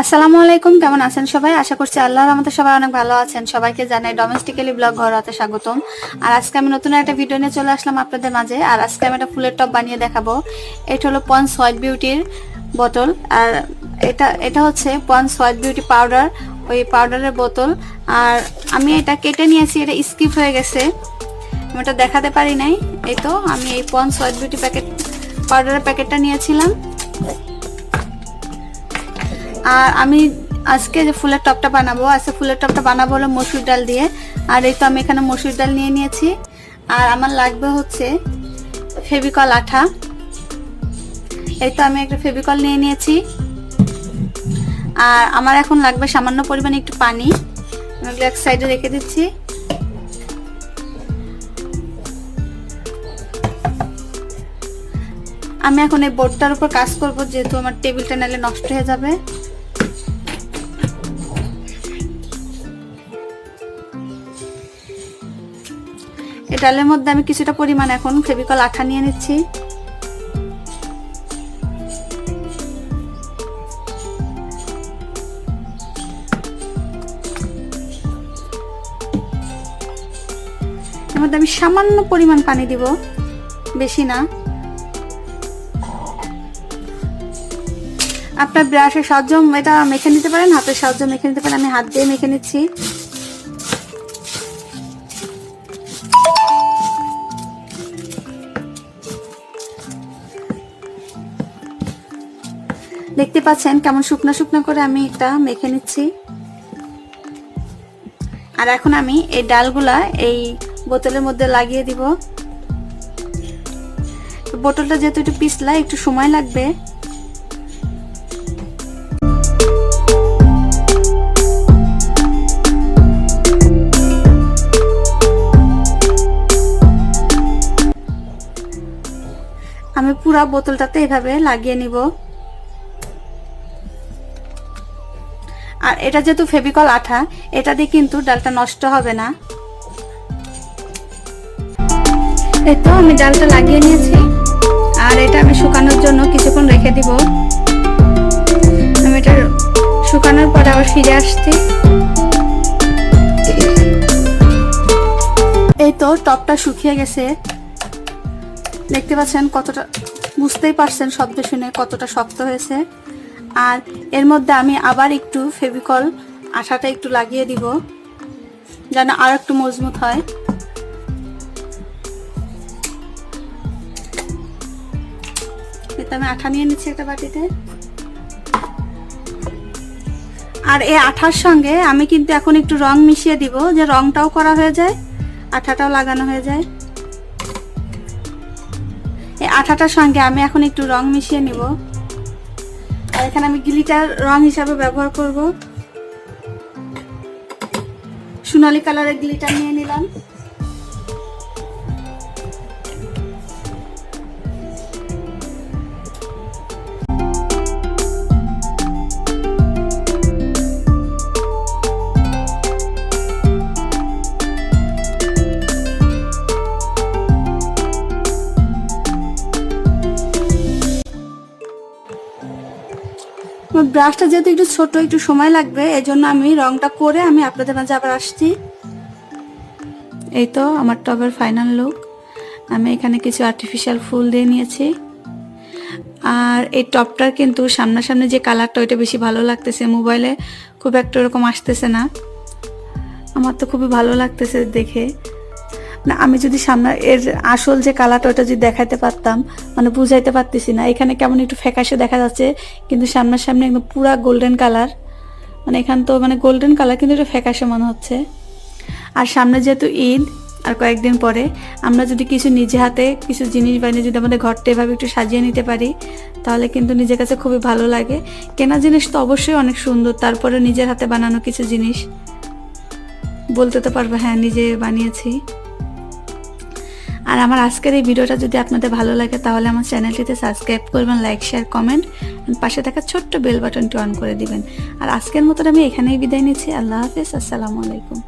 আসসালামু আলাইকুম, কেমন আছেন সবাই? আশা করছি আল্লাহর আমাদের সবাই অনেক ভালো আছেন। সবাইকে জানাই ডোমেস্টিক্যালি ব্লগ ঘরোয়াতে স্বাগতম। আর আজকে আমি নতুন একটা ভিডিও নিয়ে চলে আসলাম আপনাদের মাঝে। আর আজকে আমি একটা ফুলের টপ বানিয়ে দেখাবো। এটা হলো পন্স হোয়াইট বিউটির বোতল। আর এটা এটা হচ্ছে পন্স হোয়াইট বিউটি পাউডার ওই পাউডারের বোতল। আর আমি এটা কেটে নিয়েছি, এটা স্কিপ হয়ে গেছে। আমি এটা দেখাতে পারি নাই। এই তো, আমি এই পন্স হোয়াইট বিউটি প্যাকেট পাউডারের প্যাকেটটা নিয়েছিলাম। আর আমি আজকে যে ফুলের টপটা বানাবো, আজকে ফুলের টপটা বানাবো হলো মসুর ডাল দিয়ে। আর এই তো আমি এখানে মসুর ডাল নিয়ে নিয়েছি। আর আমার লাগবে হচ্ছে ফেভিকল আঠা। এই তো আমি একটা ফেভিকল নিয়ে নিয়েছি। আর আমার এখন লাগবে সামান্য পরিমাণে একটু পানি। এক সাইডে রেখে দিচ্ছি। আমি এখন এই বোর্ডটার উপর কাজ করব, যেহেতু আমার টেবিলটা নালে নষ্ট হয়ে যাবে। এই ডালের মধ্যে আমি কিছুটা পরিমাণ এখন ফেভিকল আঠা নিয়ে নিচ্ছি। এর মধ্যে আমি সামান্য পরিমাণ পানি দিব, বেশি না। আপনার ব্রাশের সাহায্য এটা মেখে নিতে পারেন, হাতের সাহায্য মেখে নিতে পারেন, আমি হাত দিয়ে মেখে নিচ্ছি। দেখতে পাচ্ছেন কেমন শুকনো শুকনো করে আমি এটা মেখে নিচ্ছি। আর এখন আমি এই ডালগুলা এই বোতলের মধ্যে লাগিয়ে দিব। বোতলটা যেহেতু একটু পিছলা, একটু সময় লাগবে। আমি পুরা বোতলটাতে এভাবে লাগিয়ে নিব। আর এটা যেহেতু ফেভিকল আঠা, এটা দিয়ে কিন্তু ডালটা নষ্ট হবে না। তো আমি ডালটা লাগিয়ে নিয়েছি, আর এটা আমি শুকানোর জন্য কিছুক্ষণ রেখে দিব। আমি এটা শুকানোর পরে আবার ফিরে আসছি। এই তো টপটা শুকিয়ে গেছে। দেখতে পাচ্ছেন কতটা, বুঝতেই পারছেন শব্দ শুনে কতটা শক্ত হয়েছে। আর এর মধ্যে আমি আবার একটু ফেভিকল আঠাটা একটু লাগিয়ে দিব, যেন আর একটু মজবুত হয়। আমি আঠা নিয়ে নিচ্ছি একটা বাটিতে। আর এই আঠার সঙ্গে আমি কিন্তু এখন একটু রং মিশিয়ে দিব, যে রংটাও করা হয়ে যায়, আঠাটাও লাগানো হয়ে যায়। এই আঠাটার সঙ্গে আমি এখন একটু রং মিশিয়ে নিব। আর এখানে আমি গিলিটার রং হিসাবে ব্যবহার করব। সোনালি কালারের গ্লিটার নিয়ে নিলাম। ব্রাশটা যেহেতু একটু ছোট, একটু সময় লাগবে এই জন্য আমি রংটা করে আমি আপনাদের মাঝে আবার আসছি। এই তো আমার টবের ফাইনাল লুক আমি এখানে কিছু আর্টিফিশিয়াল ফুল দিয়ে নিয়েছি। আর এই টপটার কিন্তু সামনাসামনি যে কালারটা, ওইটা বেশি ভালো লাগতেছে মোবাইলে। খুব একটা ওরকম আসতেছে না। আমার তো খুবই ভালো লাগতেছে দেখে। না, আমি যদি সামনে এর আসল যে কালারটা ওটা যদি দেখাতে পারতাম মানে বুঝাইতে পারতেছি না। এখানে কেমন একটু ফ্যাকাশে দেখা যাচ্ছে, কিন্তু সামনাসামনি একদম পুরা গোল্ডেন কালার মানে এখান তো মানে গোল্ডেন কালার কিন্তু একটু ফ্যাকাশে মনে হচ্ছে। আর সামনে যেহেতু ঈদ, আর কয়েকদিন পরে, আমরা যদি কিছু নিজে হাতে কিছু জিনিস বানিয়ে যদি আমাদের ঘরটা এভাবে একটু সাজিয়ে নিতে পারি, তাহলে কিন্তু নিজের কাছে খুবই ভালো লাগে। কেনা জিনিস তো অবশ্যই অনেক সুন্দর তারপরে নিজের হাতে বানানো কিছু জিনিস। বলতে তো পারব হ্যাঁ নিজে বানিয়েছি। আর আমার আজকের এই ভিডিওটা যদি আপনাদের ভালো লাগে, তাহলে আমার চ্যানেলটিতে সাবস্ক্রাইব করবেন, লাইক, শেয়ার, কমেন্ট পাশে থাকা ছোট্ট বেল বাটনটি অন করে দিবেন। আর আজকের মতন আমি এখানেই বিদায় নিচ্ছি। আল্লাহ হাফিজ, আসসালামু আলাইকুম।